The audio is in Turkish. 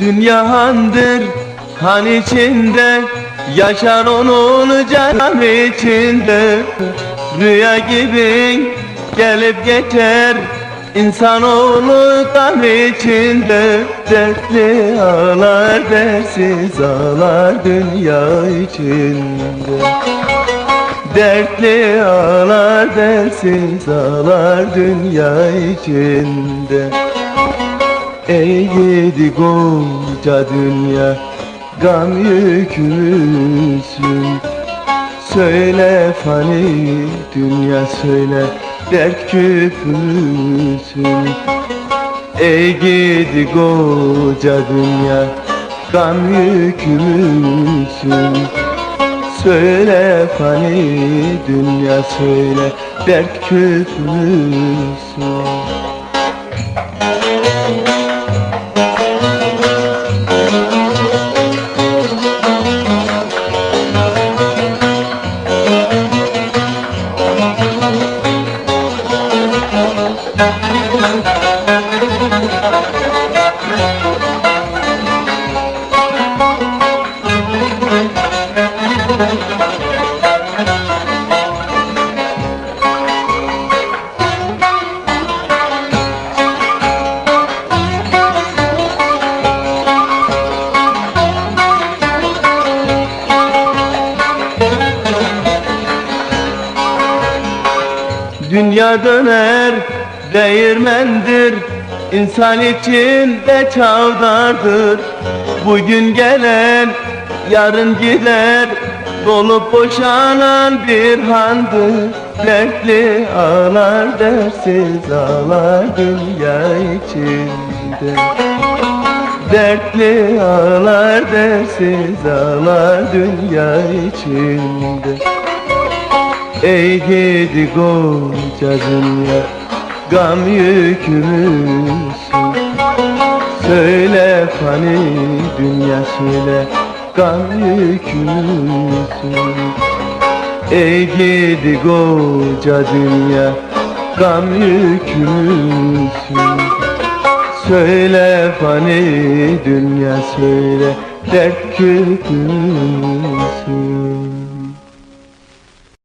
Dünyahandır han içinde Yaşar onun canım içinde. Rüya gibi gelip geçer İnsanoğlu kan içinde. Dertli ağlar dersiz ağlar dünya içinde. Dertli ağlar dersiz ağlar dünya içinde. Ey gidi koca dünya Gam yükümüzsün Söyle fani dünya söyle Dert küpümüzsün Ey gidi koca dünya Gam yükümüzsün Söyle fani dünya söyle Dert küpümüzsün Dünya döner değirmendir. İnsan için de çavdardır Bugün gelen yarın gider. Dolup boşanan bir handır. Dertli ağlar dersiz ağlar dünya içinde. Dertli ağlar dersiz ağlar dünya içinde Ey gidi koca dünya Gam yükümüzsün Söyle fani dünya söyle Gam yükümüzsün Ey gidi koca dünya Gam yükümüzsün Söyle fani dünya söyle Dert küpümüzsün